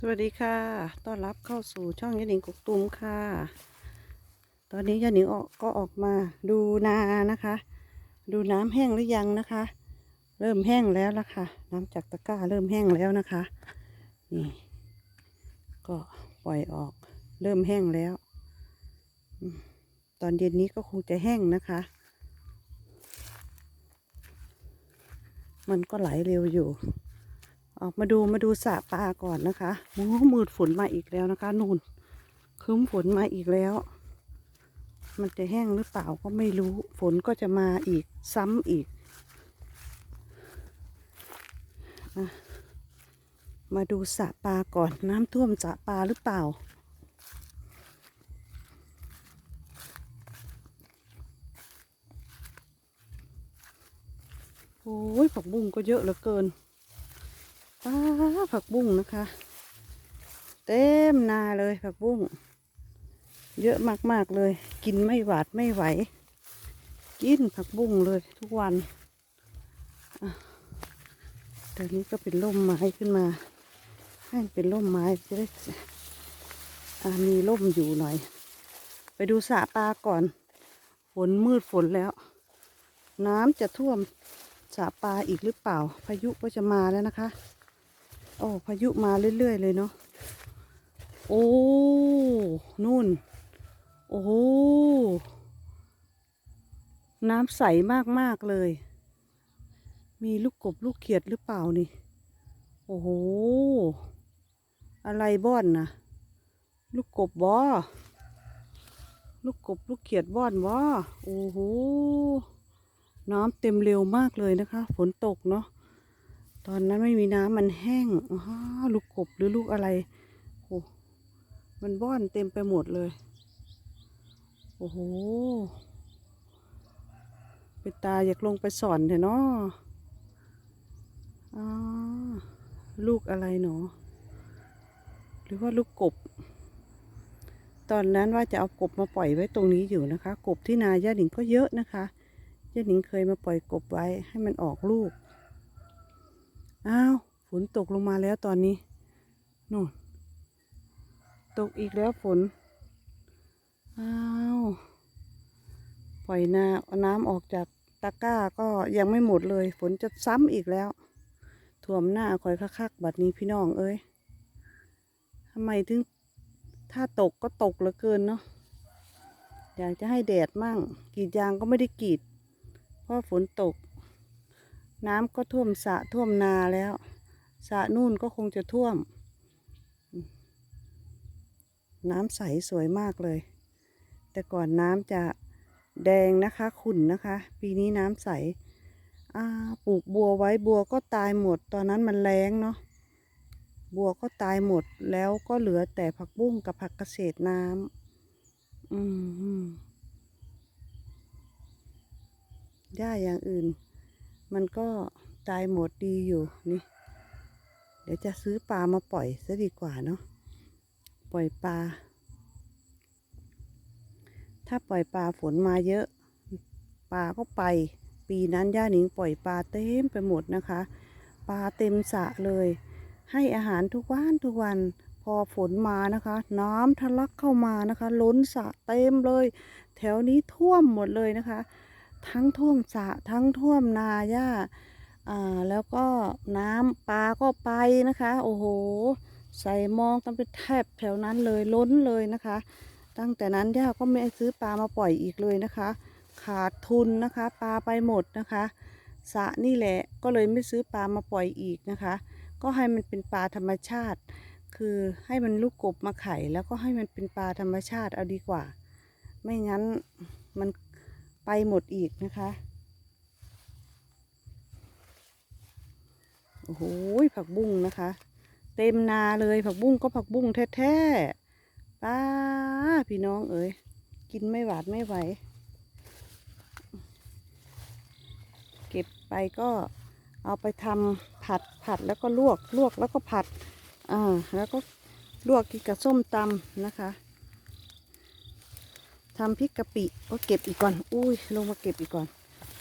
สวัสดีค่ะ ต้อนรับเข้าสู่ช่องยาหนิงกุกตุมค่ะ ตอนนี้ยาหนิงออกก็ออกมาดูนานะคะ ดูน้ำแห้งหรือยังนะคะ เริ่มแห้งแล้วละค่ะ น้ำจากตะกร้าเริ่มแห้งแล้วนะคะ นี่ ก็ปล่อยออกเริ่มแห้งแล้ว ตอนเย็นนี้ก็คงจะแห้งนะคะ มันก็ไหลเร็วอยู่ ออกมาดูมาดูสระปลาก่อนนะคะโอ้มืดฝนมาอีกแล้วนะคะนู่นครึ้มฝนมาอีกแล้ว มันจะแห้งหรือเปล่าก็ไม่รู้ ฝนก็จะมาอีกซ้ำอีกอมาดูสระปลาก่อนน้ำท่วมสระปลาหรือเปล่าโอ้ยผักบุ้งก็เยอะเหลือเกิน ผักบุ้งนะคะ เต็มนาเลยผักบุ้ง เยอะมากๆเลย กินไม่หวาดไม่ไหว กินผักบุ้งเลยทุกวันอะเดี๋ยวนี้ก็เป็นร่มไม้ขึ้นมา ให้เป็นร่มไม้จะได้อะมีร่มอยู่หน่อย ไปดูสระปลาก่อน ฝนมืดฝนแล้ว น้ำจะท่วมสระปลาอีกหรือเปล่า พายุก็จะมาแล้วนะคะ โอ้พายุมาเรื่อยๆเลยเนาะโอ้นู่น โอ้น้ำใสมากๆเลย มีลูกกบลูกเขียดหรือเปล่านี่ โอ้โห อะไรบ้อนนะลูกกบบ่ลูกกบลูกเขียดบ้อนบ่โอ้โห น้ำเต็มเร็วมากเลยนะคะ ฝนตกเนาะ ตอนนั้นไม่มีน้ำมันแห้งอ้าวลูกกบหรือลูกอะไรโอ้มันบ้อนเต็มไปหมดเลย โอ้โหเป็นตาอยากลงไปสอนเถอะเนาะอ๋อลูกอะไรหนอ หรือว่าลูกกบ ตอนนั้นว่าจะเอากบมาปล่อยไว้ตรงนี้อยู่นะคะ กบที่นาย่าหนิงก็เยอะนะคะย่าหนิงเคยมาปล่อยกบไว้ให้มันออกลูก อ้าวฝนตกลงมาแล้วตอนนี้นู่นตกอีกแล้วฝน อ้าวปล่อยนาเอาน้ำออกจากตะกร้าก็ยังไม่หมดเลย ฝนจะซ้ำอีกแล้วถ่วมหน้าคอยคักๆบัดนี้พี่น้องเอ้ยทำไมถึง ถ้าตกก็ตกเหลือเกินเนาะอยากจะให้แดดมั่งกรีดยางก็ไม่ได้กรีด เพราะฝนตก น้ำก็ท่วมสระท่วมนาแล้วสระนู่นก็คงจะท่วม น้ำใสสวยมากเลย แต่ก่อนน้ำจะแดงนะคะขุ่นนะคะ ปีนี้น้ำใสปลูกบัวไว้บัวก็ตายหมด ตอนนั้นมันแรงเนาะบัวก็ตายหมดแล้วก็เหลือแต่ผักบุ้งกับผักเกษตรน้ำอืมหญ้าอย่างอื่น มันก็ตายหมดดีอยู่นี่ เดี๋ยวจะซื้อปลามาปล่อยซะดีกว่าเนาะปล่อยปลา ถ้าปล่อยปลาฝนมาเยอะ ปลาก็ไป ปีนั้นย่าหนิงปล่อยปลาเต็มไปหมดนะคะ ปลาเต็มสระเลย ให้อาหารทุกวันทุกวันพอฝนมานะคะ น้ำทะลักเข้ามานะคะ ล้นสระเต็มเลย แถวนี้ท่วมหมดเลยนะคะ ทั้งท่วมสระทั้งท่วมนาหญ้าแล้วก็น้ำปลาก็ไปนะคะ โอ้โห ใส่มองกันเป็นแทบแถวนั้นเลยล้นเลยนะคะ ตั้งแต่นั้นย่าก็ไม่ซื้อปลามาปล่อยอีกเลยนะคะ ขาดทุนนะคะ ปลาไปหมดนะคะสะนี่แหละก็เลยไม่ซื้อปลามาปล่อยอีกนะคะ ก็ให้มันเป็นปลาธรรมชาติ คือให้มันลูกกบมาไข่แล้วก็ให้มันเป็นปลาธรรมชาติเอาดีกว่า ไม่งั้นมัน ไปหมดอีกนะคะ โอ้โหผักบุ้งนะคะ เต็มนาเลยผักบุ้งก็ผักบุ้งแท้ๆป้าพี่น้องเอ๋ยกินไม่หวาดไม่ไหว เก็บไปก็เอาไปทำผัดผัดแล้วก็ลวกลวกแล้วก็ผัดอ่าแล้วก็ลวกกินกับส้มตำนะคะ ทำพริกกะปิก็เก็บอีกก่อน อุ้ยลงมาเก็บอีกก่อน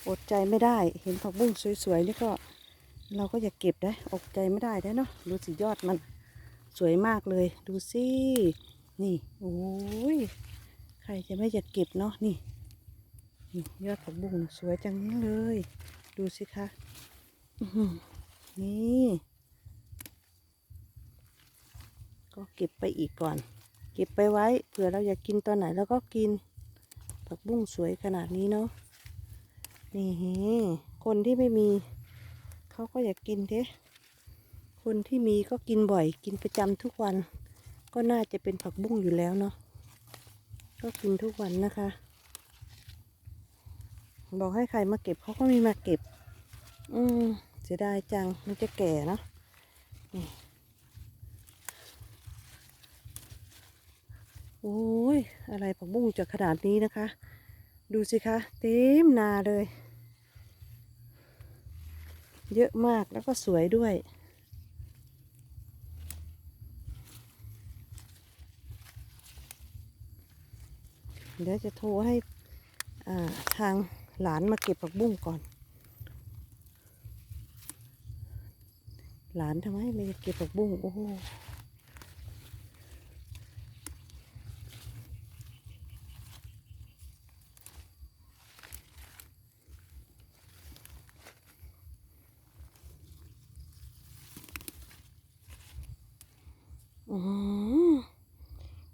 อดใจไม่ได้ เห็นผักบุ้งสวยๆนี่ก็ เราก็อยากเก็บได้อดใจไม่ได้ได้เนาะ ดูสิยอดมันสวยมากเลย ดูสิ นี่ โอ้ย ใครจะไม่อยากเก็บเนาะ นี่นี่ยอดผักบุ้งสวยจังเลย ดูสิคะนี่ ก็เก็บไปอีกก่อน เก็บไปไว้ เผื่อเราอยากกินตอนไหนแล้วก็กิน ผักบุ้งสวยขนาดนี้เนาะนี่คนที่ไม่มี เขาก็อยากกินเด้คนที่มีก็กินบ่อย กินประจำทุกวัน ก็น่าจะเป็นผักบุ้งอยู่แล้วเนาะก็กินทุกวันนะคะ บอกให้ใครมาเก็บเขาก็ไม่มาเก็บ อืมเสียดายจังมันจะแก่เนอะนี่ โอ้ยอะไรผักบุ้งจะขนาดนี้นะคะ ดูสิคะ เต็มนาเลย เยอะมากแล้วก็สวยด้วย เดี๋ยวจะโทรให้าทางหลานมาเก็บผักบุ้งก่อน หลานทำไมไม่เก็บผักบุ้งโอ้โหอื้อหือ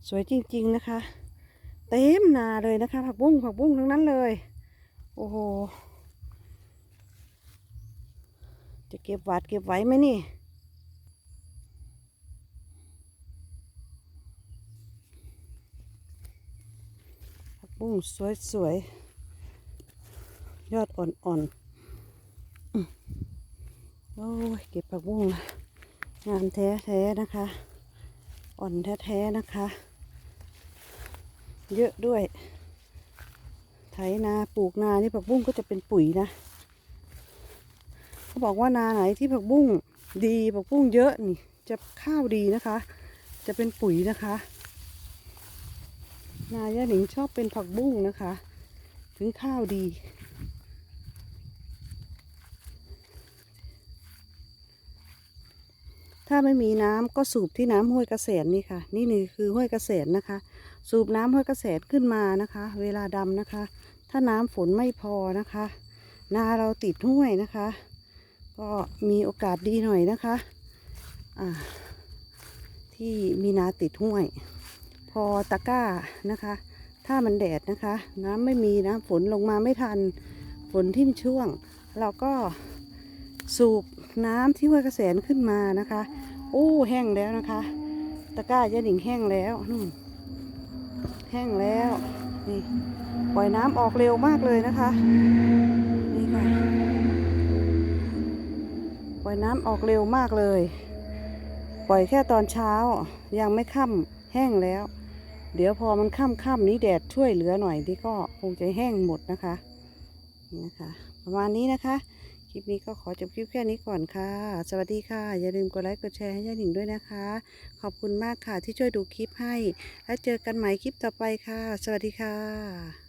สวยจริงๆนะคะ เต็มนาเลยนะคะ ผักบุ้งผักบุ้งทั้งนั้นเลย โอ้โห จะเก็บหวาดเก็บไว้ไหมนี่ผักบุ้งสวยๆ ยอดอ่อนๆ โอ้ยเก็บผักบุ้งงามแท้ๆนะคะ อ่อนแท้ๆนะคะ เยอะด้วย ไถนาปลูกนานี่ผักบุ้งก็จะเป็นปุ๋ยนะเขาบอกว่านาไหนที่ผักบุ้งดีผักบุ้งเยอะนี่ จะข้าวดีนะคะ จะเป็นปุ๋ยนะคะ นายาหนิงชอบเป็นผักบุ้งนะคะ ถึงข้าวดี ถ้าไม่มีน้ำก็สูบที่น้ำห้วยกระแสนนี่ค่ะ นี่นี่คือห้วยกระแสนนะคะ สูบน้ำห้วยกระแสนขึ้นมานะคะ เวลาดำนะคะ ถ้าน้ำฝนไม่พอนะคะ นาเราติดห้วยนะคะ ก็มีโอกาสดีหน่อยนะคะอ่าที่มีนาติดห้วย พอตะก้านะคะ ถ้ามันแดดนะคะ น้ำไม่มีนะฝนลงมาไม่ทันฝนทิ่มช่วง เราก็สูบน้ำที่ห้วยกระแสนขึ้นมานะคะ อู้แห้งแล้วนะคะ ตะกร้ายะหนิงแห้งแล้วนู่นแห้งแล้วนี่ปล่อยน้ำออกเร็วมากเลยนะคะนี่ค่ะปล่อยน้ำออกเร็วมากเลย ปล่อยแค่ตอนเช้ายังไม่ค่ำแห้งแล้ว เดี๋ยวพอมันค่ำค่ำนี้แดดช่วยเหลือหน่อยที่ก็คงจะแห้งหมดนะคะนี่นะคะ ประมาณนี้นะคะ คลิปนี้ก็ขอจบคลิปแค่นี้ก่อนค่ะ สวัสดีค่ะ อย่าลืมกดไลค์กดแชร์ให้ย่าหนิงด้วยนะคะ ขอบคุณมากค่ะที่ช่วยดูคลิปให้ แล้วเจอกันใหม่คลิปต่อไปค่ะ สวัสดีค่ะ